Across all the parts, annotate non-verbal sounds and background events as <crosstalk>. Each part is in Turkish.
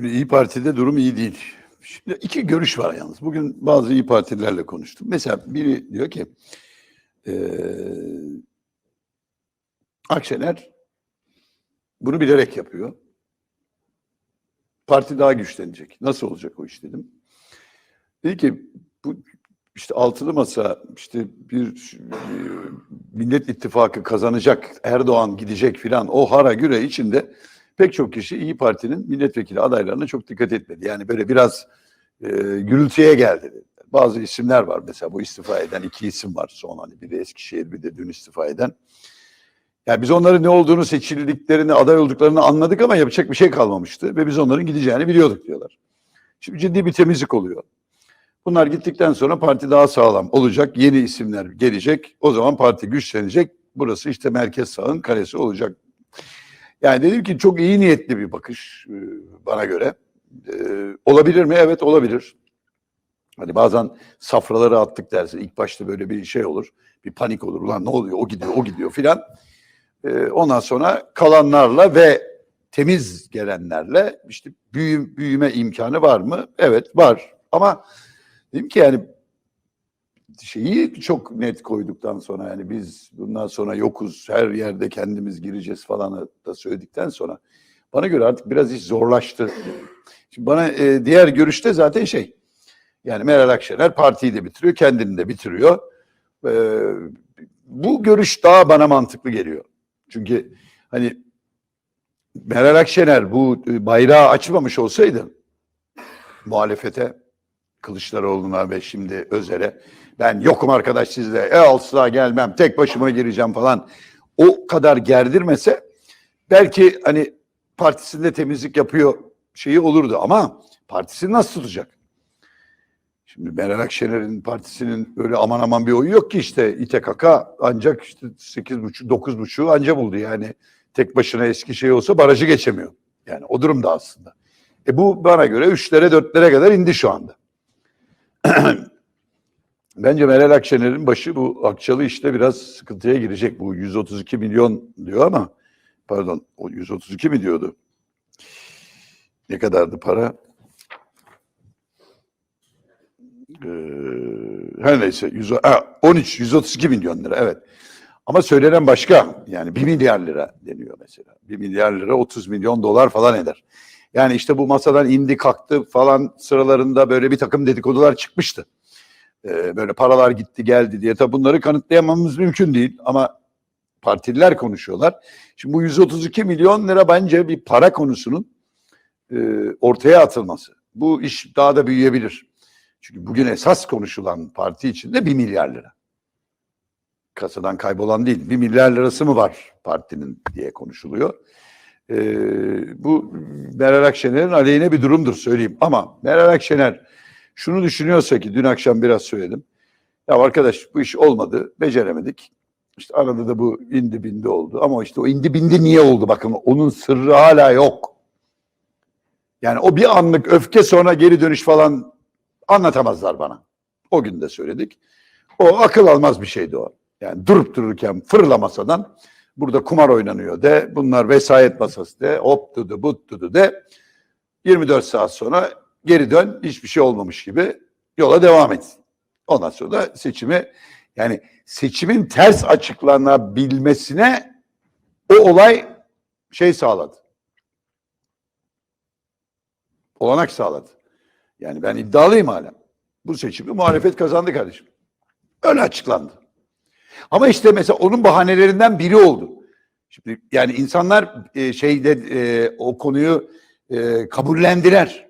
Şimdi İyi Parti'de durum iyi değil. Şimdi iki görüş var yalnız. Bugün bazı İyi Partililerle konuştum. Mesela biri diyor ki eee Akşener bunu bilerek yapıyor. Parti daha güçlenecek. Nasıl olacak o iş dedim. Dedi ki bu işte altılı masa işte bir e, Millet İttifakı kazanacak, Erdoğan gidecek filan o hara güre içinde pek çok kişi İyi Parti'nin milletvekili adaylarına çok dikkat etmedi. Yani böyle biraz e, gürültüye geldi. Bazı isimler var mesela bu istifa eden iki isim var son hani biri Eskişehir bir de dün istifa eden. Yani biz onların ne olduğunu seçildiklerini aday olduklarını anladık ama yapacak bir şey kalmamıştı ve biz onların gideceğini biliyorduk diyorlar. Şimdi ciddi bir temizlik oluyor. Bunlar gittikten sonra parti daha sağlam olacak. Yeni isimler gelecek. O zaman parti güçlenecek. Burası işte merkez sağın kalesi olacak. Yani dedim ki çok iyi niyetli bir bakış e, bana göre. E, olabilir mi? Evet olabilir. Hani bazen safraları attık dersin. İlk başta böyle bir şey olur. Bir panik olur. Ulan ne oluyor? O gidiyor, o gidiyor filan. E, ondan sonra kalanlarla ve temiz gelenlerle işte büyü, büyüme imkanı var mı? Evet var. Ama dedim ki yani şeyi çok net koyduktan sonra yani biz bundan sonra yokuz her yerde kendimiz gireceğiz falan da söyledikten sonra bana göre artık biraz iş zorlaştı. Şimdi bana e, diğer görüşte zaten şey yani Meral Akşener partiyi de bitiriyor kendini de bitiriyor. E, bu görüş daha bana mantıklı geliyor. Çünkü hani Meral Akşener bu e, bayrağı açmamış olsaydı muhalefete Kılıçdaroğlu'na ve şimdi Özer'e ben yokum arkadaş sizle e asla gelmem tek başıma gireceğim falan o kadar gerdirmese belki hani partisinde temizlik yapıyor şeyi olurdu ama partisini nasıl tutacak? Şimdi Meral Akşener'in partisinin öyle aman aman bir oyu yok ki işte İTKK ancak işte sekiz buçuk dokuz buçuğu anca buldu yani tek başına eski şey olsa barajı geçemiyor. Yani o durumda aslında. E bu bana göre üçlere dörtlere kadar indi şu anda. <clears throat> Bence Meral Akşener'in başı bu akçalı işte biraz sıkıntıya girecek. Bu 132 milyon diyor ama pardon o 132 mi diyordu? Ne kadardı para? Ee, her neyse 100, ha, 13 132 milyon lira evet. Ama söylenen başka. Yani 1 milyar lira deniyor mesela. 1 milyar lira 30 milyon dolar falan eder. Yani işte bu masadan indi kalktı falan sıralarında böyle bir takım dedikodular çıkmıştı. Ee, böyle paralar gitti geldi diye. Tabi bunları kanıtlayamamız mümkün değil ama partililer konuşuyorlar. Şimdi bu 132 milyon lira bence bir para konusunun e, ortaya atılması. Bu iş daha da büyüyebilir. Çünkü bugün esas konuşulan parti içinde 1 milyar lira. Kasadan kaybolan değil. 1 milyar lirası mı var partinin diye konuşuluyor. Ee, bu Meral Akşener'in aleyhine bir durumdur söyleyeyim. Ama Meral Akşener şunu düşünüyorsa ki dün akşam biraz söyledim. Ya arkadaş bu iş olmadı, beceremedik. İşte arada da bu indi bindi oldu. Ama işte o indi bindi niye oldu bakın onun sırrı hala yok. Yani o bir anlık öfke sonra geri dönüş falan anlatamazlar bana. O gün de söyledik. O akıl almaz bir şeydi o. Yani durup dururken fırla masadan burada kumar oynanıyor de, bunlar vesayet masası de, hop dudu but dudu de. 24 saat sonra geri dön, hiçbir şey olmamış gibi yola devam et. Ondan sonra da seçimi, yani seçimin ters açıklanabilmesine o olay şey sağladı. Olanak sağladı. Yani ben iddialıyım hala. Bu seçimi muhalefet kazandı kardeşim. Öyle açıklandı. Ama işte mesela onun bahanelerinden biri oldu. Şimdi yani insanlar e, şeyde e, o konuyu e, kabullendiler.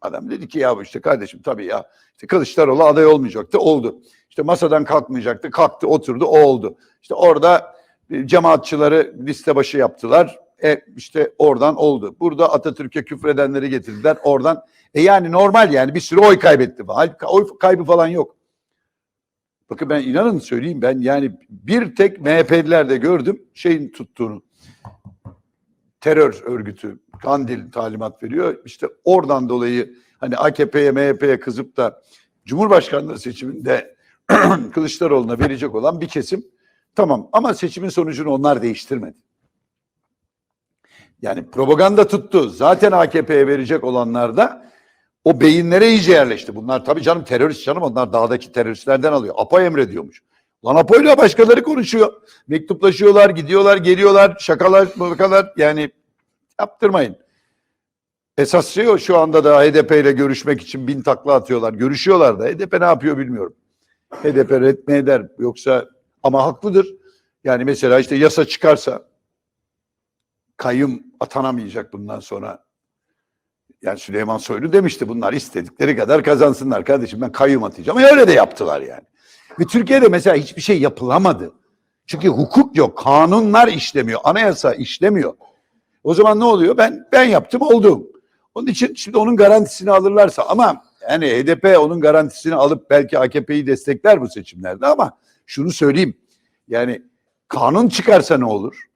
Adam dedi ki ya işte kardeşim tabii ya işte Kılıçdaroğlu aday olmayacaktı oldu. İşte masadan kalkmayacaktı kalktı oturdu o oldu. İşte orada e, cemaatçıları liste başı yaptılar. E işte oradan oldu. Burada Atatürk'e küfredenleri getirdiler oradan. E yani normal yani bir sürü oy kaybetti. Oy kaybı falan yok. Bakın ben inanın söyleyeyim ben yani bir tek MHP'lilerde gördüm şeyin tuttuğunu. Terör örgütü Kandil talimat veriyor. İşte oradan dolayı hani AKP'ye MHP'ye kızıp da Cumhurbaşkanlığı seçiminde <clears throat> Kılıçdaroğlu'na verecek olan bir kesim tamam ama seçimin sonucunu onlar değiştirmedi. Yani propaganda tuttu. Zaten AKP'ye verecek olanlar da o beyinlere iyice yerleşti. Bunlar tabii canım terörist canım onlar dağdaki teröristlerden alıyor. Apo emrediyormuş. Lan Apo ile başkaları konuşuyor. Mektuplaşıyorlar, gidiyorlar, geliyorlar, şakalar, makalar yani yaptırmayın. Esas şey o şu anda da HDP ile görüşmek için bin takla atıyorlar. Görüşüyorlar da HDP ne yapıyor bilmiyorum. HDP red mi eder yoksa ama haklıdır. Yani mesela işte yasa çıkarsa kayyum atanamayacak bundan sonra. Yani Süleyman Soylu demişti bunlar istedikleri kadar kazansınlar kardeşim ben kayyum atacağım. E öyle de yaptılar yani. Ve Türkiye'de mesela hiçbir şey yapılamadı. Çünkü hukuk yok, kanunlar işlemiyor, anayasa işlemiyor. O zaman ne oluyor? Ben ben yaptım oldu. Onun için şimdi onun garantisini alırlarsa ama yani HDP onun garantisini alıp belki AKP'yi destekler bu seçimlerde ama şunu söyleyeyim. Yani kanun çıkarsa ne olur?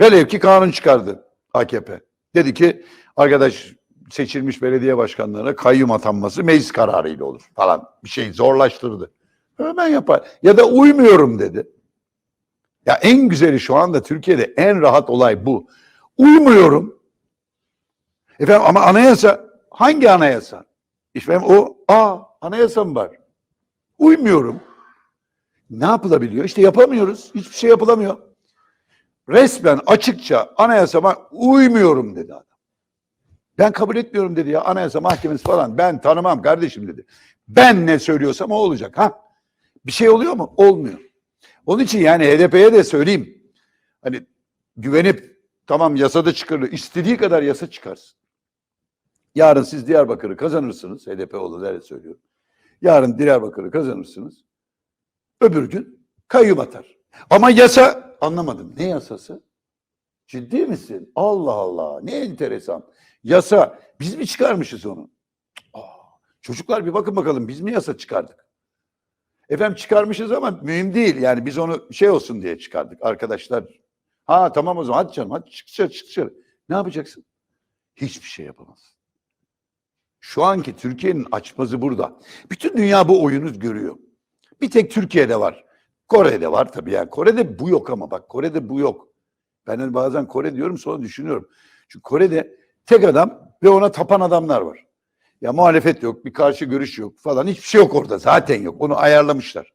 Velev ki kanun çıkardı AKP. Dedi ki arkadaş seçilmiş belediye başkanlarına kayyum atanması meclis kararıyla olur falan. Bir şey zorlaştırdı. Hemen yapar. Ya da uymuyorum dedi. Ya en güzeli şu anda Türkiye'de en rahat olay bu. Uymuyorum. Efendim ama anayasa hangi anayasa? İşte o aa anayasa mı var? Uymuyorum. Ne yapılabiliyor? İşte yapamıyoruz. Hiçbir şey yapılamıyor. Resmen açıkça anayasama uymuyorum dedi adam. Ben kabul etmiyorum dedi ya anayasa mahkemesi falan. Ben tanımam kardeşim dedi. Ben ne söylüyorsam o olacak. Ha? Bir şey oluyor mu? Olmuyor. Onun için yani HDP'ye de söyleyeyim. Hani güvenip tamam yasada çıkarır. istediği kadar yasa çıkarsın. Yarın siz Diyarbakır'ı kazanırsınız. HDP öyle söylüyorum. Yarın Diyarbakır'ı kazanırsınız. Öbür gün kayyum atar. Ama yasa anlamadım. Ne yasası? Ciddi misin? Allah Allah. Ne enteresan. Yasa. Biz mi çıkarmışız onu? Aa, çocuklar bir bakın bakalım biz mi yasa çıkardık? Efendim çıkarmışız ama mühim değil. Yani biz onu şey olsun diye çıkardık arkadaşlar. Ha tamam o zaman hadi canım hadi çık dışarı çık dışarı. Ne yapacaksın? Hiçbir şey yapamazsın. Şu anki Türkiye'nin açmazı burada. Bütün dünya bu oyunu görüyor. Bir tek Türkiye'de var. Kore'de var tabii yani. Kore'de bu yok ama bak Kore'de bu yok. Ben bazen Kore diyorum sonra düşünüyorum. Çünkü Kore'de tek adam ve ona tapan adamlar var. Ya muhalefet yok, bir karşı görüş yok falan. Hiçbir şey yok orada. Zaten yok. Onu ayarlamışlar.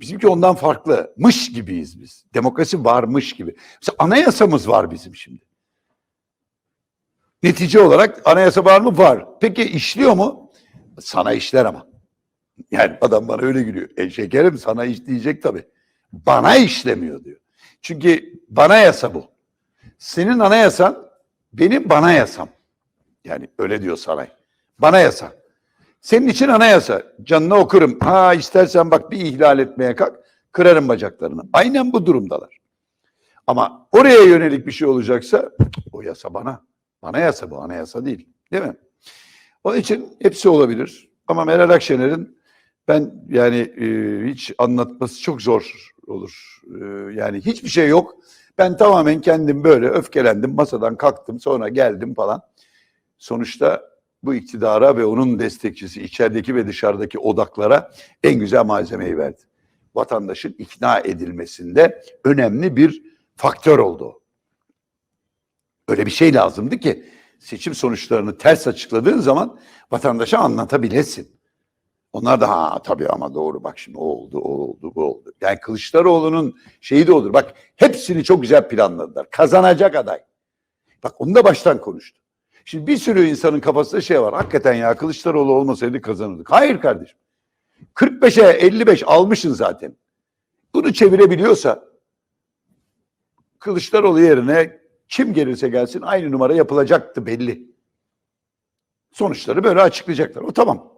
Bizimki ondan farklı. Mış gibiyiz biz. Demokrasi varmış gibi. Mesela anayasamız var bizim şimdi. Netice olarak anayasa var mı? Var. Peki işliyor mu? Sana işler ama. Yani adam bana öyle gülüyor. E şekerim sana işleyecek tabii. Bana işlemiyor diyor. Çünkü bana yasa bu. Senin anayasan benim bana yasam. Yani öyle diyor saray. Bana yasa. Senin için anayasa. Canını okurum. Ha istersen bak bir ihlal etmeye kalk. Kırarım bacaklarını. Aynen bu durumdalar. Ama oraya yönelik bir şey olacaksa o yasa bana. Bana yasa bu. Anayasa değil. Değil mi? Onun için hepsi olabilir. Ama Meral Akşener'in ben yani e, hiç anlatması çok zor olur. E, yani hiçbir şey yok. Ben tamamen kendim böyle öfkelendim. Masadan kalktım sonra geldim falan. Sonuçta bu iktidara ve onun destekçisi içerideki ve dışarıdaki odaklara en güzel malzemeyi verdi. Vatandaşın ikna edilmesinde önemli bir faktör oldu. Öyle bir şey lazımdı ki seçim sonuçlarını ters açıkladığın zaman vatandaşa anlatabilesin. Onlar da ha tabii ama doğru bak şimdi o oldu, o oldu, bu oldu. Yani Kılıçdaroğlu'nun şeyi de olur. Bak hepsini çok güzel planladılar. Kazanacak aday. Bak onu da baştan konuştu. Şimdi bir sürü insanın kafasında şey var. Hakikaten ya Kılıçdaroğlu olmasaydı kazanırdık. Hayır kardeşim. 45'e 55 almışsın zaten. Bunu çevirebiliyorsa Kılıçdaroğlu yerine kim gelirse gelsin aynı numara yapılacaktı belli. Sonuçları böyle açıklayacaklar. O tamam.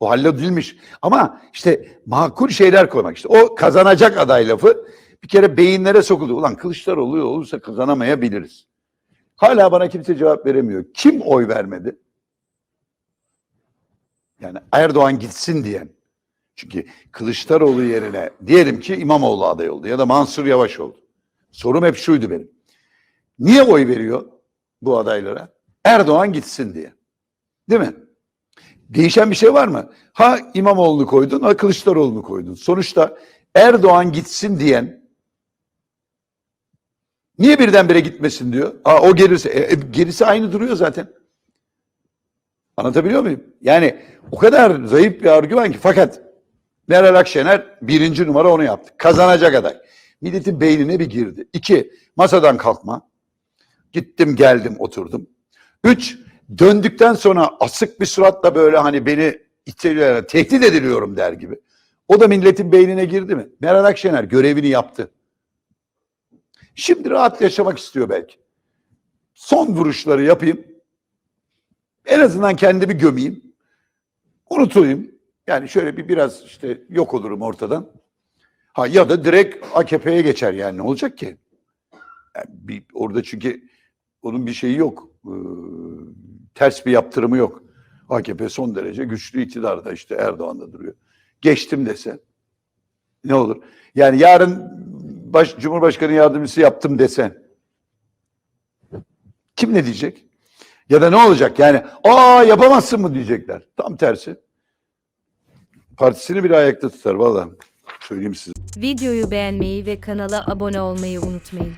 O halledilmiş. Ama işte makul şeyler koymak işte. O kazanacak aday lafı bir kere beyinlere sokuldu. Ulan Kılıçdaroğlu olursa kazanamayabiliriz. Hala bana kimse cevap veremiyor. Kim oy vermedi? Yani Erdoğan gitsin diyen. Çünkü Kılıçdaroğlu yerine diyelim ki İmamoğlu aday oldu ya da Mansur Yavaş oldu. Sorum hep şuydu benim. Niye oy veriyor bu adaylara? Erdoğan gitsin diye. Değil mi? Değişen bir şey var mı? Ha İmamoğlu'nu koydun, ha Kılıçdaroğlu'nu koydun. Sonuçta Erdoğan gitsin diyen Niye birdenbire gitmesin diyor. Aa, o gerisi. E, e, gerisi aynı duruyor zaten. Anlatabiliyor muyum? Yani o kadar zayıf bir argüman ki fakat Meral Akşener birinci numara onu yaptı. Kazanacak aday. Milletin beynine bir girdi. İki, masadan kalkma. Gittim geldim oturdum. Üç, döndükten sonra asık bir suratla böyle hani beni iteliyor, tehdit ediliyorum der gibi. O da milletin beynine girdi mi? Meral Akşener görevini yaptı. Şimdi rahat yaşamak istiyor belki. Son vuruşları yapayım. En azından kendimi gömeyim. Unutulayım. Yani şöyle bir biraz işte yok olurum ortadan. Ha ya da direkt AKP'ye geçer yani ne olacak ki? Yani bir, orada çünkü onun bir şeyi yok. Ee, ters bir yaptırımı yok. AKP son derece güçlü iktidarda işte Erdoğan da duruyor. Geçtim dese ne olur? Yani yarın baş, Cumhurbaşkanı yardımcısı yaptım desen kim ne diyecek? Ya da ne olacak? Yani aa yapamazsın mı diyecekler. Tam tersi. Partisini bile ayakta tutar vallahi. Söyleyeyim size. Videoyu beğenmeyi ve kanala abone olmayı unutmayın.